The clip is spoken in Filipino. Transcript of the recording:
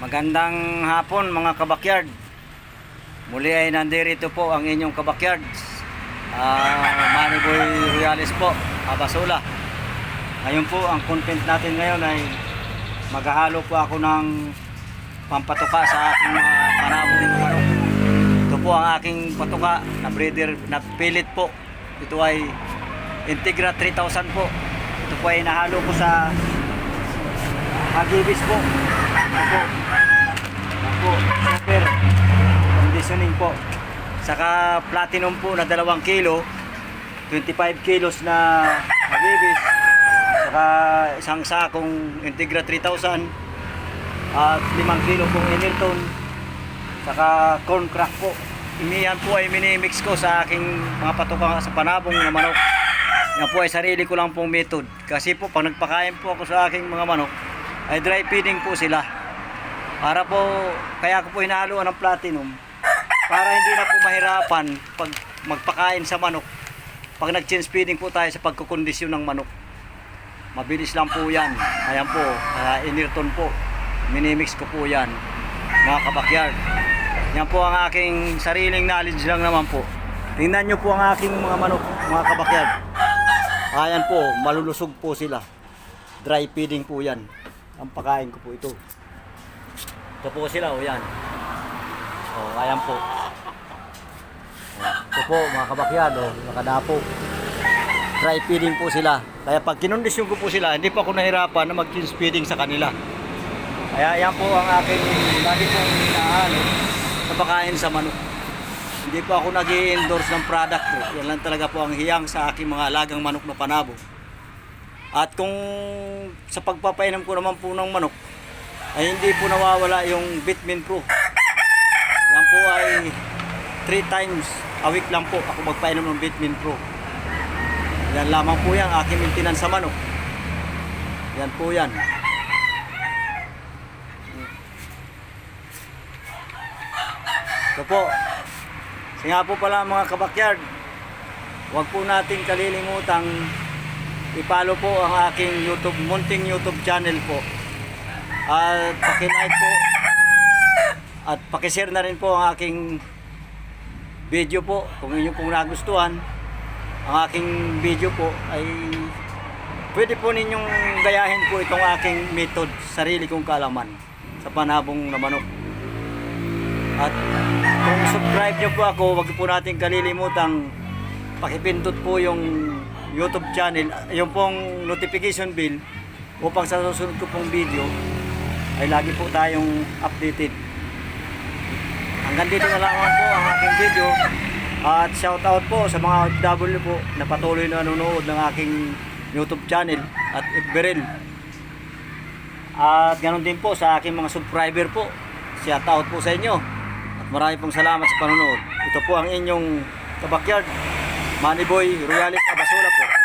Magandang hapon mga kabakyard. Muli ay nandirito po ang inyong kabakyard. Ah, Maniboy Royales po, Abasula. Ngayon po, ang content natin ngayon ay maghahalo po ako ng pampatuka sa aking mga panabong ng manok. Ito po ang aking patuka na breeder na pilit po. Ito ay Integra 3000 po. Ito po ay nahalo ko sa Hagibis po. Ito po. Yan po. Super. Conditioning po. Saka platinum po na 2 kilo. 25 kilos na Hagibis. Saka isang sakong Integra 3000. At 5 kilo pong Enilton. Saka corn crack po. Iniyan po ay minimix ko sa aking mga patuka sa panabong na manok. Yan po ay sarili ko lang pong method. Kasi po pag nagpakain po ako sa aking mga manok, ay dry feeding po sila. Para po, kaya ko po hinahaluan ng platinum. Para hindi na po mahirapan pag magpakain sa manok. Pag nag-change feeding po tayo sa pagkukondisyon ng manok. Mabilis lang po yan. Ayan po, uh, inirton po. Minimix ko po yan. Mga kabakyard. Yan po ang aking sariling knowledge lang naman po. Tingnan nyo po ang aking mga manok, mga kabakyard. Ayan po, malulusog po sila. Dry feeding po yan. Ang pakain ko po ito. Ito po sila, o yan. O, ayan po. Ito po, mga kabakyard, o, nakadapo. Dry feeding po sila. Kaya pag kinondisyon ko po sila, hindi pa ako nahirapan na mag-change feeding sa kanila. Kaya yan po ang aking lagi pong inaano sa pakain sa manok. Hindi po ako nag endorse ng product po. Yan lang talaga po ang hiyang sa aking mga alagang manok na panabo. At kung sa pagpapainom ko naman po ng manok, ay hindi po nawawala yung Bitmin Pro. Yan po ay 3 times a week lang po ako magpainom ng Bitmin Pro. Yan lamang po yan, aking maintenance sa manok. Yan po yan. Ito po. Kasi nga po pala mga kabakyard, huwag po natin kalilimutang ipalo po ang aking YouTube, munting YouTube channel po. At pakilike po. At pakishare na rin po ang aking video po. Kung inyo pong nagustuhan ang aking video po ay pwede po ninyong gayahin po itong aking method sarili kong kalaman sa panabong na manok at kung subscribe nyo po ako, wag po natin kalilimutang pakipindot po yung YouTube channel, yung pong notification bell upang sa susunod ko pong video ay lagi po tayong updated. Hanggang dito na lang po ang aking video. At shout out po sa mga OFW po na patuloy na nanonood ng aking YouTube channel at Iberil. At ganoon din po sa aking mga subscriber po. Shout out po sa inyo. At marami pong salamat sa panonood. Ito po ang inyong kabakyard, Moneyboy Royales Abasula po.